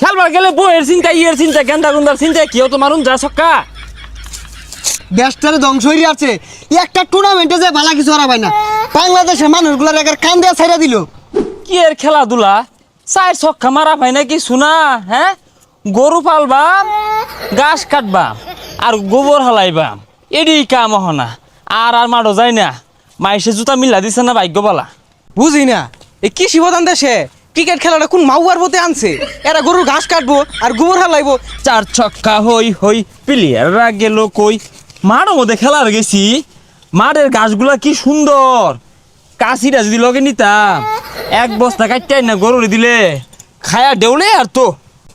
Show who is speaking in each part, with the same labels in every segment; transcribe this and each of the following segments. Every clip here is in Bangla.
Speaker 1: খেলবার গেলে বইয়ের চিন্তা ইয়ের চিন্তা গেন্দা গুন্দার চিন্তা কেউ তো মারুন যা ছক্কা।
Speaker 2: দেশটারে ধ্বংস হয়ে আছে একটা টুর্নামেন্টে যে ভালো কিছু হারা পায় না। বাংলাদেশের মানুষগুলোর একার কান দেওয়া ছাইরা দিল।
Speaker 1: কি এর খেলাধুলা? চার ছক্কা মারা ভাই নাকি শোনা হ্যাঁ? গরু পালবাম গাছ কাটবাম আর গোবর হালাইবাম এডি কাম হনা আর আর মাঠও যায় না। মাইসে জুতা মিলা দিছে না ভাগ্য বলা
Speaker 3: বুঝি না এই কি শিবদান দেশে? ক্রিকেট খেলাটা কোন মাউয়ার মতে আনছে? এরা গরুর ঘাস কাটবো আর গোবর হালাইবো।
Speaker 1: চার ছক্কা হই হই প্লেয়াররা গেল কই? মাঠের মধ্যে খেলার গেছি। মাঠের গাছগুলা কি সুন্দর। কাশিটা যদি লগে নিতাম এক বস্তা কাটতে না গরুরে দিলে। খায়া দেউলে আর তো।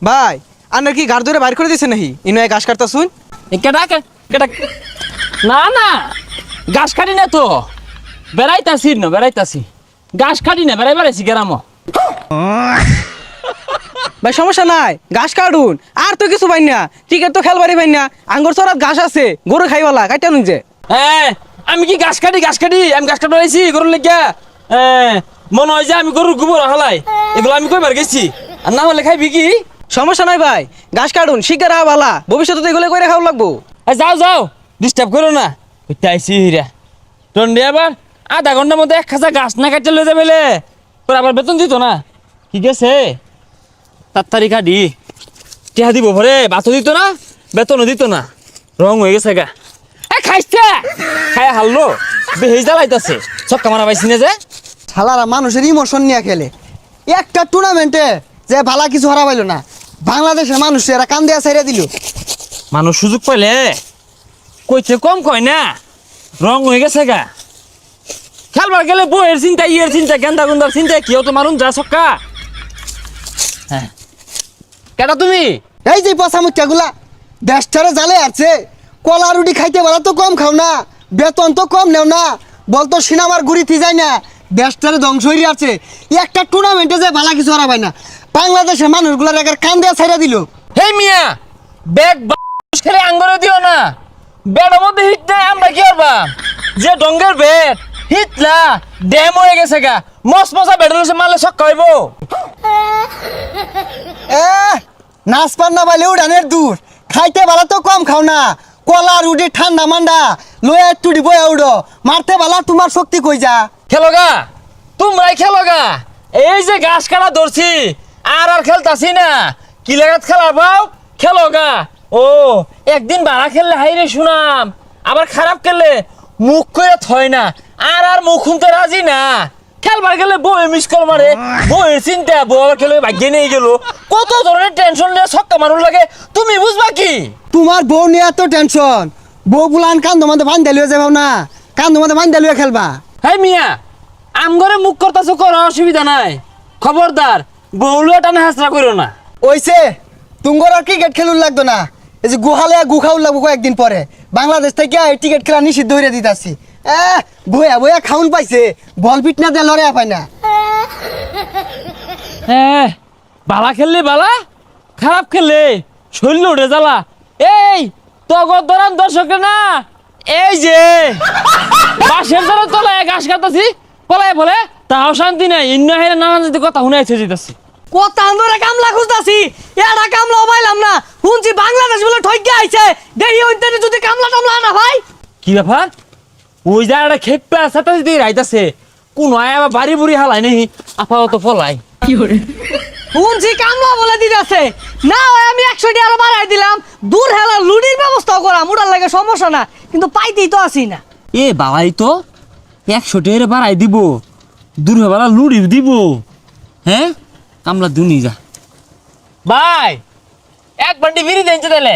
Speaker 3: ভাই আপনার কি গাড় ধরে বাইর করে দিছে নাকি? ইনো এক ঘাস কাটতা শুন
Speaker 1: এ কেডা কে কেডা না না। গাছ কাটি না তো। বেড়াইতাছি না বেড়াইতাছি। গাছ কাটি না বেড়াই বেড়াইছি গেরামো।
Speaker 3: ভাই সমস্যা নাই। ঘাস কাটুন। আর তো কিছু পাই না। ক্রিকেট তো খেলবারই পাই না। আঙ্গুর চড়াত ঘাস আছে। গরু খাইওয়ালা কাইটা নুন যে।
Speaker 1: হ্যাঁ আমি কি গাছ কাটি গাছ কাটি? আমি গাছ কাটা আইছি গরুর লেগা হ্যাঁ মনে হয় যে আমি গরুর গোবর হালাই। এগুলো আমি কইবার গেছি। আর না হলে খাইবি কি?
Speaker 3: সমস্যা নাই ভাই। ঘাস কাটুন শিকার ভালা ভবিষ্যতে এগুলো করে খাওয়া লাগবো।
Speaker 1: যাও যাও। ডিস্টার্ব করো না। কইতে আইছি হিরা। টন্ডে আবার আধা ঘণ্টার মধ্যে এক খাঁচা গাছ না কাটতে লয়ে যাবে তোর আবার বেতন দিত না? কি গেছে তাড়াতাড়ি কাটি টিহা দিব ভরে বাতো দিত না বেতনও দিত না। রং হয়ে গেছে গা। এ খাইছে! খাই হারলো বেহেজ জ্বালাইতাছে সব কামারা পাইছি না যে?
Speaker 2: শালারা মানুষের ইমোশন নিয়ে খেলে। একটা টুর্নামেন্টে যে ভালো কিছু হারা পাইলো না বাংলাদেশের মানুষ এরা কান দেওয়া ছাইরা দিল।
Speaker 1: মানুষ সুযোগ পাইলে কইতে কম কয় না রং হয়ে গেছে গা। খেলবার গেলে বইয়ের চিন্তা ইয়ের চিন্তা গেন্দা গুন্দার চিন্তা কেউ তো মারুন যা হ্যাঁ কেটা তুমি?
Speaker 2: এই যে পচা মুচ্চাগুলা দেশটারে জালে আছে কলা রুটি খাইতে বেলা তো কম খাও না বেতন তো কম নেও না বলতো সিনেমার গুড়িতে যায় না দেশটারে ধ্বংস হয়ে আছে একটা টুর্নামেন্টে যে ভালো কিছু হারা পায় না বাংলাদেশের মানুষগুলোর একার কান দেওয়া ছাইরা দিল।
Speaker 1: হে মিয়া ব্যাগ খেলে আঙ্গরে দিও না। ব্যাটের মধ্যে হিট নাই আমরা কি করবা? যে ডঙ্গের ব্যাট হিটলা ড্যাম হয়ে গেছে গা। মস মশা ব্যাটের মারলে ছক্কা হইব।
Speaker 2: এ, নাচ পান না পাইলে উড়ানের দূর। খাইতে বেলা তো কম খাও না। কলা, রুটি, ঠান্ডা মান্ডা, লয়ে একটু বয়া উড়ো। মারতে বেলা তোমার শক্তি কই যা।
Speaker 1: খেলো গা? তোমরাই খেলোগা এই যে ঘাস কাটা ধরছি, আর আর খেলতাছি না। কি লাগাত খেলা পাও খেলো গা। ও, একদিন বাড়া খেললে হাইরে শুনাম আবার খারাপ খেললে মুখ করে থয় না। আর আর মুখ শুনতে রাজি না। খেলবার গেলে বই মিস কল মারে বইয়ের চিন্তা বউ আবার খেলে ভাগ্যে নিয়ে গেল। কত ধরনের টেনশন নিয়ে ছক্কা মারুন লাগে তুমি বুঝবা কি?
Speaker 2: তোমার বউ নিয়ে এত টেনশন বউ বুলান কান্দ মাঝে বান্ধ লিয়ে যাব না। কান্দ মাঝে বান্ধ লিয়ে খেলবা।
Speaker 1: হ্যাঁ মিয়া আমগরে মুখ করতেছো কোনো অসুবিধা নাই। খবরদার বউলুয়া টানা হাসরা করো না।
Speaker 2: ওইছে তুঙ্গর আর ক্রিকেট খেলুন লাগতো না। এই যে গুহালে গুখাউল লাগবো কয়েকদিন পরে। বাংলাদেশ থেকে এই টিকিট খেলা নিষিদ্ধ হয়ে দিতাছি। এ বইয়া বইয়া খাউন পাইছে। বল পিট না দিয়ে লড়ে পায় না।
Speaker 1: বালা খেললে বালা? খারাপ খেললে। শরীর উঠে জ্বালা। এই তগর দরান দর্শক না? এই যে। বাসের দ্বারা তলায় ঘাস কাটাছি পলায় বলে তাও শান্তি নাই। ইন্ন হেরে নানান যদি কথা শুনাইছে যেতেছি
Speaker 4: কত আমরা কামলা খুঁজতাছি? এটা কামলা পাইলাম না। শুনছি বাংলাদেশ বলে ঠকে আইছে। দেহি ওইতে যদি কামলা টামলা না ভাই
Speaker 1: কি ব্যাপার? ওই জায়গাটা খেপে সাথে যদি রাইতাছে কোন আয় আবার বাড়ি বুড়ি হালাই নেই আপাতত ফলাই।
Speaker 4: শুনছি কামলা বলে দিতেছে। না আমি একশো আরও বাড়াই দিলাম। দূর হেলা লুডির ব্যবস্থাও করাম ওটার লাগে সমস্যা না। কিন্তু পাইতেই তো আসি না।
Speaker 1: এ বাবাই তো একশো টের বাড়াই দিব। দূর বেলা লুড়ি দিব। হ্যাঁ? কামলা দুনি যা। ভাই এক বান্ডি বিড়ি দেন তাহলে।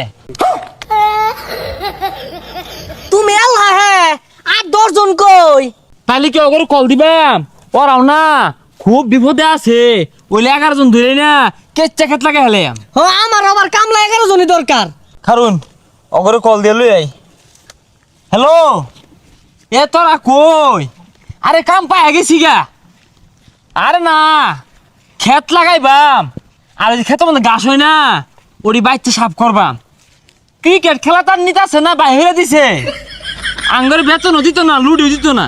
Speaker 4: তুমি আল্লাহ হ্যাঁ আর দশজন কই?
Speaker 1: তাহলে কি অগর কল দিবাম ওরাও না খুব বিপদে আছে। ওইলে এগারো জন ধরে না কেচ্চা খেত লাগে হেলে।
Speaker 4: ও আমার আবার কামলা এগারো জনই দরকার।
Speaker 1: খারুন অগরে কল দিয়ে লই আই হ্যালো এ তোরা কই? আরে কাম পাই গেছি গা। আরে না ক্ষেত লাগাইবাম। আর ওই ক্ষেতের মধ্যে গাছ হয় না। ওরি বাইতে সাফ করবাম। ক্রিকেট খেলা তার নিতে আছে না বাইরে দিছে। আঙ্গরে বেতনও দিত না লুডিও দিত না।